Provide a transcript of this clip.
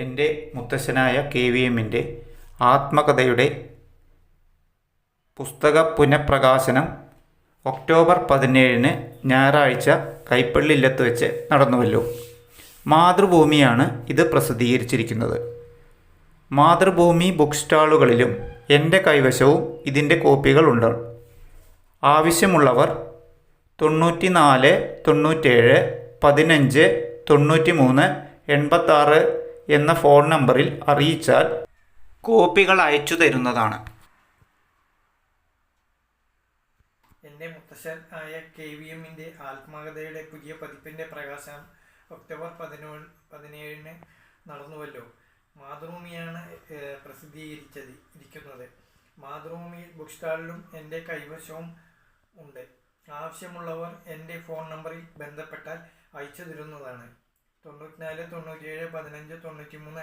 എന്റെ മുത്തശ്ശനായ K V എമ്മിന്റെ ആത്മകഥയുടെ പുസ്തക പുനഃപ്രകാശനം ഒക്ടോബർ പതിനേഴിന് ഞായറാഴ്ച കൈപ്പള്ളില്ലത്ത് വെച്ച് നടന്നുവല്ലോ. മാതൃഭൂമിയാണ് ഇത് പ്രസിദ്ധീകരിച്ചിരിക്കുന്നത്. മാതൃഭൂമി ബുക്ക് സ്റ്റാളുകളിലും എന്റെ കൈവശവും ഇതിന്റെ കോപ്പികളുണ്ട്. ആവശ്യമുള്ളവർ തൊണ്ണൂറ്റി നാല് തൊണ്ണൂറ്റേഴ് പതിനഞ്ച് തൊണ്ണൂറ്റി മൂന്ന് എൺപത്താറ് എന്ന ഫോൺ നമ്പറിൽ അറിയിച്ചാൽ കോപ്പികൾ അയച്ചു തരുന്നതാണ്. എന്റെ മുത്തശ്ശൻ ആയ കെ വി എമ്മിന്റെ ആത്മകഥയുടെ പുതിയ പതിപ്പിന്റെ പ്രകാശനം ഒക്ടോബർ പതിനേഴ് പതിനേഴിന് നടന്നുവല്ലോ. മാതൃഭൂമിയാണ് പ്രസിദ്ധീകരിച്ചത് ഇരിക്കുന്നത്. മാതൃഭൂമി ബുക്ക് സ്റ്റാളിലും എന്റെ കൈവശവും ഉണ്ട്. ആവശ്യമുള്ളവർ എന്റെ ഫോൺ നമ്പറിൽ ബന്ധപ്പെട്ടാൽ അയച്ചു തരുന്നതാണ്. തൊണ്ണൂറ്റിനാല് തൊണ്ണൂറ്റിയേഴ് പതിനഞ്ച് തൊണ്ണൂറ്റി മൂന്ന്